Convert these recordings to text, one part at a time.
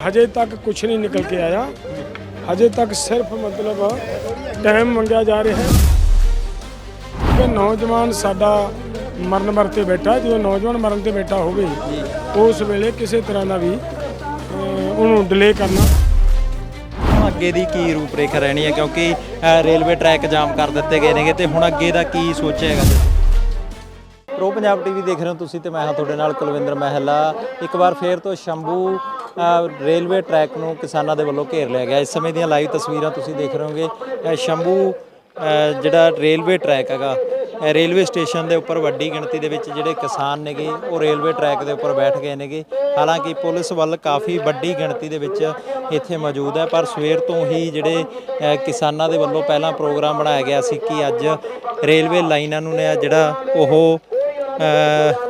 ਹਜੇ ਤੱਕ ਕੁਝ ਨਹੀਂ ਨਿਕਲ ਕੇ ਆਇਆ। ਹਜੇ ਤੱਕ ਸਿਰਫ ਮਤਲਬ ਟਾਈਮ ਮੰਗਿਆ ਜਾ ਰਿਹਾ ਹੈ ਕਿ ਨੌਜਵਾਨ ਸਾਡਾ ਮਰਨ ਮਰ ਮਰਤੇ ਬੈਠਾ, ਜਦੋਂ ਨੌਜਵਾਨ ਮਰਨ ਤੇ ਬੈਠਾ ਹੋਵੇ, ਉਸ ਵੇਲੇ ਕਿਸੇ ਤਰ੍ਹਾਂ ਦਾ ਵੀ ਉਹਨੂੰ ਡਿਲੇ ਕਰਨਾ। ਅੱਗੇ ਦੀ ਕੀ ਰੂਪਰੇਖਾ ਰਹਿਣੀ ਹੈ? ਕਿਉਂਕਿ ਰੇਲਵੇ ਟਰੈਕ ਜਾਮ ਕਰ ਦਿੱਤੇ ਗਏ ਨੇਗੇ ਤੇ ਹੁਣ ਅੱਗੇ ਦਾ ਕੀ ਸੋਚਿਆ ਹੈਗਾ? ਪ੍ਰੋ ਪੰਜਾਬ ਟੀਵੀ ਦੇਖ ਰਹੇ ਹੋ ਤੁਸੀਂ ਤੇ ਮੈਂ ਹਾਂ ਤੁਹਾਡੇ ਨਾਲ ਕੁਲਵਿੰਦਰ ਮਹਿਲਾ। ਇੱਕ ਵਾਰ ਫੇਰ ਤੋਂ ਸ਼ੰਭੂ ਰੇਲਵੇ ਟਰੈਕ ਨੂੰ ਕਿਸਾਨਾਂ ਦੇ ਵੱਲੋਂ ਘੇਰ ਲਿਆ ਗਿਆ। ਇਸ ਸਮੇਂ ਦੀਆਂ ਲਾਈਵ ਤਸਵੀਰਾਂ ਤੁਸੀਂ ਦੇਖ ਰਹੇ ਹੋਗੇ ਸ਼ੰਭੂ ਜਿਹੜਾ ਰੇਲਵੇ ਟਰੈਕ ਹੈਗਾ ਰੇਲਵੇ ਸਟੇਸ਼ਨ ਦੇ ਉੱਪਰ ਵੱਡੀ ਗਿਣਤੀ ਦੇ ਵਿੱਚ ਜਿਹੜੇ ਕਿਸਾਨ ਨੇਗੇ, ਉਹ ਰੇਲਵੇ ਟਰੈਕ ਦੇ ਉੱਪਰ ਬੈਠ ਗਏ ਨੇਗੇ। ਹਾਲਾਂਕਿ ਪੁਲਿਸ ਵੱਲ ਕਾਫੀ ਵੱਡੀ ਗਿਣਤੀ ਦੇ ਵਿੱਚ ਇੱਥੇ ਮੌਜੂਦ ਹੈ, ਪਰ ਸਵੇਰ ਤੋਂ ਹੀ ਜਿਹੜੇ ਕਿਸਾਨਾਂ ਦੇ ਵੱਲੋਂ ਪਹਿਲਾਂ ਪ੍ਰੋਗਰਾਮ ਬਣਾਇਆ ਗਿਆ ਸੀ ਕਿ ਅੱਜ ਰੇਲਵੇ ਲਾਈਨਾਂ ਨੂੰ ਨੇ ਜਿਹੜਾ ਉਹ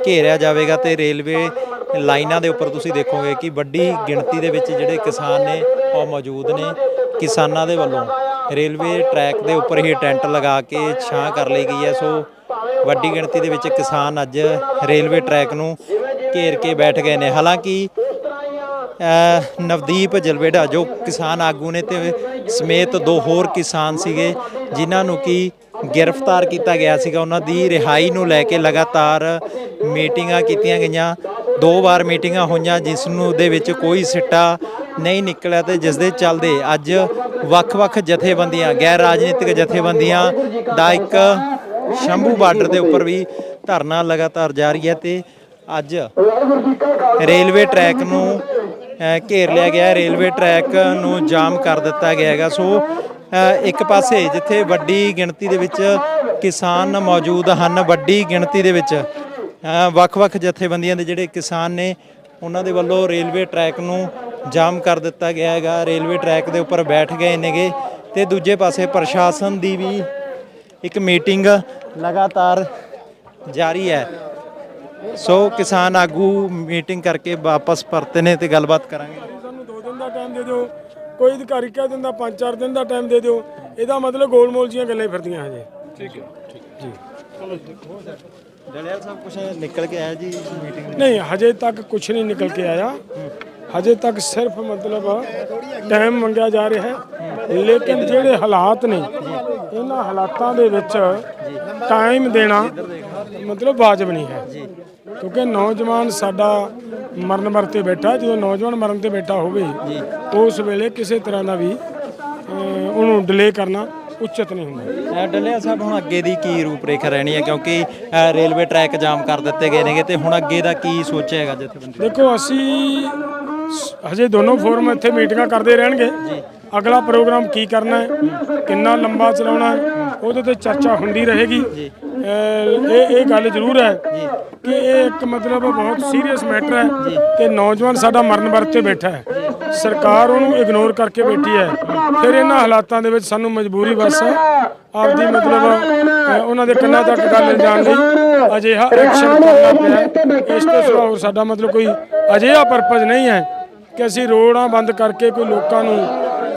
ਘੇਰਿਆ ਜਾਵੇਗਾ ਤੇ ਰੇਲਵੇ ਲਾਈਨਾਂ ਦੇ ਉੱਪਰ ਤੁਸੀਂ ਦੇਖੋਗੇ ਕਿ ਵੱਡੀ ਗਿਣਤੀ ਦੇ ਵਿੱਚ ਜਿਹੜੇ ਕਿਸਾਨ ਨੇ, ਉਹ ਮੌਜੂਦ ਨੇ। ਕਿਸਾਨਾਂ ਦੇ ਵੱਲੋਂ ਰੇਲਵੇ ਟਰੈਕ ਦੇ ਉੱਪਰ ਹੀ ਟੈਂਟ ਲਗਾ ਕੇ ਛਾਂ ਕਰ ਲਈ ਗਈ ਹੈ। ਸੋ ਵੱਡੀ ਗਿਣਤੀ ਦੇ ਵਿੱਚ ਕਿਸਾਨ ਅੱਜ ਰੇਲਵੇ ਟਰੈਕ ਨੂੰ ਘੇਰ ਕੇ ਬੈਠ ਗਏ ਨੇ। ਹਾਲਾਂਕਿ ਨਵਦੀਪ ਜਲਵੇੜਾ, ਜੋ ਕਿਸਾਨ ਆਗੂ ਨੇ, ਤੇ ਸਮੇਤ ਦੋ ਹੋਰ ਕਿਸਾਨ ਸੀਗੇ, ਜਿਨ੍ਹਾਂ ਨੂੰ ਕੀ ਗ੍ਰਿਫਤਾਰ ਕੀਤਾ ਗਿਆ ਸੀਗਾ। ਉਹਨਾਂ ਦੀ ਰਿਹਾਈ ਨੂੰ ਲੈ ਕੇ ਲਗਾਤਾਰ ਮੀਟਿੰਗਾਂ ਕੀਤੀਆਂ ਗਈਆਂ। ਦੋ ਵਾਰ ਮੀਟਿੰਗਾਂ ਹੋਈਆਂ, ਜਿਸ ਨੂੰ ਦੇ ਵਿੱਚ ਕੋਈ ਸਿੱਟਾ ਨਹੀਂ ਨਿਕਲਿਆ ਤੇ ਜਿਸ ਦੇ ਚੱਲਦੇ ਅੱਜ ਵੱਖ-ਵੱਖ ਜਥੇਬੰਦੀਆਂ, ਗੈਰ ਰਾਜਨੀਤਿਕ ਜਥੇਬੰਦੀਆਂ ਦਾ ਇੱਕ ਸ਼ੰਭੂ ਬਾਰਡਰ ਦੇ ਉੱਪਰ ਵੀ ਧਰਨਾ ਲਗਾਤਾਰ ਜਾਰੀ ਹੈ ਤੇ ਅੱਜ ਰੇਲਵੇ ਟਰੈਕ ਨੂੰ ਘੇਰ ਲਿਆ ਗਿਆ। ਰੇਲਵੇ ਟਰੈਕ ਨੂੰ ਜਾਮ ਕਰ ਦਿੱਤਾ ਗਿਆ ਹੈਗਾ। ਸੋ ਇੱਕ ਪਾਸੇ ਜਿੱਥੇ ਵੱਡੀ ਗਿਣਤੀ ਦੇ ਵਿੱਚ ਕਿਸਾਨ ਮੌਜੂਦ ਹਨ, ਵੱਡੀ ਗਿਣਤੀ ਦੇ ਵਿੱਚ ਵੱਖ-ਵੱਖ ਜਥੇਬੰਦੀਆਂ ਦੇ ਜਿਹੜੇ ਕਿਸਾਨ ਨੇ, ਉਹਨਾਂ ਦੇ ਵੱਲੋਂ ਰੇਲਵੇ ਟਰੈਕ ਨੂੰ ਜਾਮ ਕਰ ਦਿੱਤਾ ਗਿਆ ਹੈਗਾ। ਰੇਲਵੇ ਟਰੈਕ ਦੇ ਉੱਪਰ ਬੈਠ ਗਏ ਨੇਗੇ ਤੇ ਦੂਜੇ ਪਾਸੇ ਪ੍ਰਸ਼ਾਸਨ ਦੀ ਵੀ ਇੱਕ ਮੀਟਿੰਗ ਲਗਾਤਾਰ ਜਾਰੀ ਹੈ। ਸੋ ਕਿਸਾਨ ਆਗੂ ਮੀਟਿੰਗ ਕਰਕੇ ਵਾਪਸ ਪਰਤੇ ਨੇ ਤੇ ਗੱਲਬਾਤ ਕਰਾਂਗੇ। ਸਾਨੂੰ 2 ਦਿਨ ਦਾ ਟਾਈਮ ਦੇ ਦਿਓ। ਕੋਈ ਅਧਿਕਾਰੀ ਕਹਿ ਦਿੰਦਾ 5-4 ਦਿਨ ਦਾ ਟਾਈਮ ਦੇ ਦਿਓ ਇਹਦਾ ਮਤਲਬ ਗੋਲਮੋਲ ਜੀਆਂ ਗੱਲਾਂ ਹੀ ਫਿਰਦੀਆਂ ਹਜੇ। ਡਲਿਆਲ ਸਾਹਿਬ ਕੁਝ ਨਿਕਲ ਕੇ ਆਇਆ ਜੀ ਮੀਟਿੰਗ ਨਹੀਂ ਹਜੇ ਤੱਕ ਕੁਝ ਨਹੀਂ ਨਿਕਲ ਕੇ ਆਇਆ। ਹਜੇ ਤੱਕ ਸਿਰਫ ਮਤਲਬ ਟਾਈਮ ਮੰਗਿਆ ਜਾ ਰਿਹਾ ਹੈ। ਲੇਕਿਨ ਜਿਹੜੇ ਹਾਲਾਤ ਨੇ ਇਹਨਾਂ ਹਾਲਾਤਾਂ ਦੇ ਵਿੱਚ ਟਾਈਮ ਦੇਣਾ ਮਤਲਬ ਵਾਜਬ ਨਹੀਂ ਹੈ। ਕਿਉਂਕਿ ਨੌਜਵਾਨ ਸਾਡਾ ਮਰਨ ਮਰਤੇ ਬੈਠਾ ਜਦੋਂ ਨੌਜਵਾਨ ਮਰਨ ਤੇ ਬੈਠਾ ਹੋਵੇ ਉਸ ਵੇਲੇ ਕਿਸੇ ਤਰ੍ਹਾਂ ਦਾ ਵੀ ਉਹਨੂੰ ਡਿਲੇ ਕਰਨਾ ਉਚਿਤ ਨਹੀਂ ਹੁੰਦਾ। ਡਲਿਆਲ ਸਾਹਿਬ ਹੁਣ ਅੱਗੇ ਦੀ ਕੀ ਰੂਪਰੇਖਾ ਰਹਿਣੀ ਹੈ? ਕਿਉਂਕਿ ਰੇਲਵੇ ਟਰੈਕ ਜਾਮ ਕਰ ਦਿੱਤੇ ਗਏ ਨੇਗੇ ਤੇ ਹੁਣ ਅੱਗੇ ਦਾ ਕੀ ਸੋਚਿਆ ਹੈਗਾ ਜਥੇਬੰਦੀ? ਦੇਖੋ ਅਸੀਂ ਹਜੇ ਦੋਨੋਂ ਫੋਰਮ ਇੱਥੇ ਮੀਟਿੰਗਾਂ ਕਰਦੇ ਰਹਿਣਗੇ। ਅਗਲਾ ਪ੍ਰੋਗਰਾਮ ਕੀ ਕਰਨਾ ਹੈ? ਕਿੰਨਾ ਲੰਬਾ ਚਲਾਉਣਾ ਹੈ? ਉਹਦੇ ਤੇ ਚਰਚਾ ਹੁੰਦੀ ਰਹੇਗੀ। ਇਹ ਇਹ ਗੱਲ ਜ਼ਰੂਰ ਹੈ ਕਿ ਇਹ ਇੱਕ ਮਤਲਬ ਬਹੁਤ ਸੀਰੀਅਸ ਮੈਟਰ ਹੈ ਕਿ ਨੌਜਵਾਨ ਸਾਡਾ ਮਰਨ ਵਰਤੇ ਬੈਠਾ ਹੈ। ਸਰਕਾਰ ਉਹਨੂੰ ਇਗਨੋਰ ਕਰਕੇ ਬੈਠੀ ਹੈ। ਫਿਰ ਇਹਨਾਂ ਹਾਲਾਤਾਂ ਦੇ ਵਿੱਚ ਸਾਨੂੰ ਮਜਬੂਰੀ ਬਸ ਹੈ। ਆਪਦੀ ਮਤਲਬ ਉਹਨਾਂ ਦੇ ਕੰਨਾਂ ਤੱਕ ਗੱਲ ਜਾਣ ਲਈ ਅਜਿਹਾ ਐਕਸ਼ਨ ਕਰਨਾ ਪਿਆ ਇਸ ਤੋਂ ਸਿਵਾ ਸਾਡਾ ਮਤਲਬ ਕੋਈ ਅਜਿਹਾ ਪਰਪਸ ਨਹੀਂ ਹੈ ਕਿ ਅਸੀਂ ਰੋਡਾਂ ਬੰਦ ਕਰਕੇ ਕੋਈ ਲੋਕਾਂ ਨੂੰ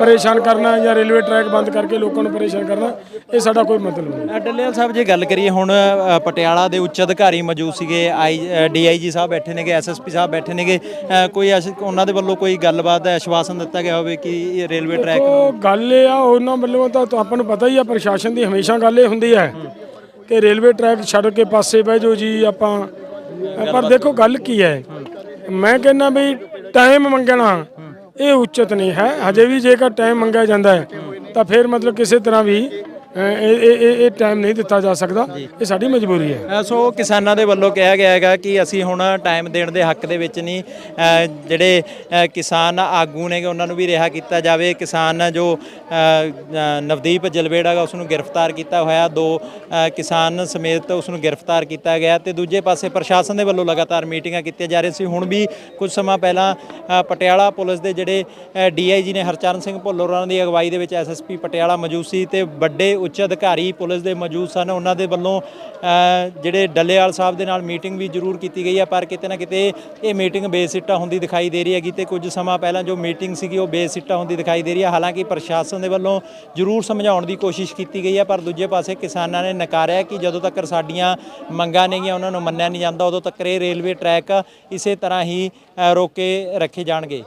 ਪਰੇਸ਼ਾਨ ਕਰਨਾ ਜਾਂ ਰੇਲਵੇ ਟਰੈਕ ਬੰਦ ਕਰਕੇ ਲੋਕਾਂ ਨੂੰ ਪਰੇਸ਼ਾਨ ਕਰਨਾ ਇਹ ਸਾਡਾ ਕੋਈ ਮਤਲਬ ਨਹੀਂ। ਡੱਲੇਵਾਲ ਸਾਹਿਬ ਜੇ ਗੱਲ ਕਰੀਏ ਹੁਣ ਅ, ਪਟਿਆਲਾ ਦੇ ਉੱਚ ਅਧਿਕਾਰੀ ਮੌਜੂਦ ਸੀਗੇ ਆਈ ਡੀਆਈਜੀ ਸਾਹਿਬ ਬੈਠੇ ਨੇਗੇ ਐਸਐਸਪੀ ਸਾਹਿਬ ਬੈਠੇ ਨੇਗੇ ਅ, ਕੋਈ ਅਸ- ਉਹਨਾਂ ਦੇ ਵੱਲੋਂ ਕੋਈ ਗੱਲਬਾਤ ਦਾ ਆਸ਼ਵਾਸਨ ਦਿੱਤਾ ਗਿਆ ਹੋਵੇ ਕਿ ਇਹ ਰੇਲਵੇ ਟਰੈਕ ਉਹ ਗੱਲ ਇਹ ਆ ਉਹਨਾਂ ਵੱਲੋਂ ਤਾਂ ਤਾਂ ਆਪਾਂ ਨੂੰ ਪਤਾ ਹੀ ਆ ਪ੍ਰਸ਼ਾਸਨ ਦੀ ਹਮੇਸ਼ਾ ਗੱਲ ਇਹ ਹੁੰਦੀ ਹੈ ਕਿ ਰੇਲਵੇ ਟਰੈਕ ਛੱਡ ਕੇ ਪਾਸੇ ਬਹਿ ਜਾਓ ਜੀ ਆਪਾਂ। ਪਰ ਦੇਖੋ ਗੱਲ ਕੀ ਹੈ? ਮੈਂ ਕਹਿੰਦਾ ਵੀ ਟਾਈਮ ਮੰਗਣਾ। ਇਹ ਉਚਿਤ ਨਹੀਂ ਹੈ। ਹਜੇ ਵੀ ਜੇਕਰ ਟਾਈਮ ਮੰਗਿਆ ਜਾਂਦਾ ਹੈ, ਤਾਂ ਫਿਰ ਮਤਲਬ ਕਿਸੇ ਤਰ੍ਹਾਂ ਵੀ ਇਹ ਇਹ ਇਹ- ਟਾਈਮ ਨਹੀਂ ਦਿੱਤਾ ਜਾ ਸਕਦਾ। ਇਹ ਸਾਡੀ ਮਜਬੂਰੀ ਹੈ। ਅ, ਸੋ ਕਿਸਾਨਾਂ ਦੇ ਵੱਲੋਂ ਕਿਹਾ ਗਿਆ ਹੈਗਾ ਕਿ ਅਸੀਂ ਹੁਣ ਟਾਈਮ ਦੇਣ ਦੇ ਹੱਕ ਦੇ ਵਿੱਚ ਨਹੀਂ ਅ, ਜਿਹੜੇ ਅ, ਕਿਸਾਨ ਆਗੂ ਨੇਗੇ ਉਹਨਾਂ ਨੂੰ ਵੀ ਰਿਹਾ ਕੀਤਾ ਜਾਵੇ। ਕਿਸਾਨ ਜੋ ਅ, ਅ, ਨਵਦੀਪ ਜਲਵੇੜਾ ਹੈਗਾ ਉਸ ਨੂੰ ਗ੍ਰਿਫਤਾਰ ਕੀਤਾ ਹੋਇਆ। ਦੋ ਅ, ਕਿਸਾਨ ਸਮੇਤ ਉਸ ਨੂੰ ਗ੍ਰਿਫਤਾਰ ਕੀਤਾ ਗਿਆ ਤੇ ਦੂਜੇ ਪਾਸੇ ਪ੍ਰਸ਼ਾਸਨ ਦੇ ਵੱਲੋਂ ਲਗਾਤਾਰ ਮੀਟਿੰਗਾਂ ਕੀਤੀਆਂ ਜਾ ਰਹੀਆਂ ਸੀ। ਹੁਣ ਵੀ ਕੁਝ ਸਮਾਂ ਪਹਿਲਾਂ ਅ, ਪਟਿਆਲਾ ਪੁਲਿਸ ਦੇ ਜਿਹੜੇ ਡੀਆਈਜੀ ਨੇ ਹਰਚਰਨ ਸਿੰਘ ਭੁੱਲਰ ਉਹਨਾਂ ਦੀ ਅਗਵਾਈ ਦੇ ਵਿੱਚ ਐਸਐਸਪੀ ਪਟਿਆਲਾ ਮੌਜੂਦ ਸੀ ਤੇ ਵੱਡੇ ਉੱਚ ਅਧਿਕਾਰੀ, ਪੁਲਿਸ ਦੇ ਮੌਜੂਦ ਸਨ, ਉਹਨਾਂ ਦੇ ਵੱਲੋਂ ਜਿਹੜੇ ਡੱਲੇਵਾਲ ਸਾਹਿਬ ਦੇ ਨਾਲ ਮੀਟਿੰਗ ਵੀ ਜ਼ਰੂਰ ਕੀਤੀ ਗਈ ਹੈ, ਪਰ ਕਿਤੇ ਨਾ ਕਿਤੇ ਇਹ ਮੀਟਿੰਗ ਬੇਸਿੱਟਾ ਹੁੰਦੀ ਦਿਖਾਈ ਦੇ ਰਹੀ ਹੈਗੀ ਤੇ ਕੁਝ ਸਮਾਂ ਪਹਿਲਾਂ ਜੋ ਮੀਟਿੰਗ ਸੀਗੀ ਉਹ ਬੇਸਿੱਟਾ ਹੁੰਦੀ ਦਿਖਾਈ ਦੇ ਰਹੀ ਹੈ। ਹਾਲਾਂਕਿ ਪ੍ਰਸ਼ਾਸਨ ਦੇ ਵੱਲੋਂ ਜ਼ਰੂਰ ਸਮਝਾਉਣ ਦੀ ਕੋਸ਼ਿਸ਼ ਕੀਤੀ ਗਈ ਹੈ, ਪਰ ਦੂਜੇ ਪਾਸੇ ਕਿਸਾਨਾਂ ਨੇ ਨਕਾਰਿਆ ਕਿ ਜਦੋਂ ਤੱਕ ਸਾਡੀਆਂ ਮੰਗਾਂ ਨੇਗੀਆਂ ਉਹਨਾਂ ਨੂੰ ਮੰਨਿਆ ਨਹੀਂ ਜਾਂਦਾ, ਉਦੋਂ ਤੱਕ ਇਹ ਰੇਲਵੇ ਟਰੈਕ ਇਸੇ ਤਰ੍ਹਾਂ ਹੀ ਰੋਕੇ ਰੱਖੇ ਜਾਣਗੇ।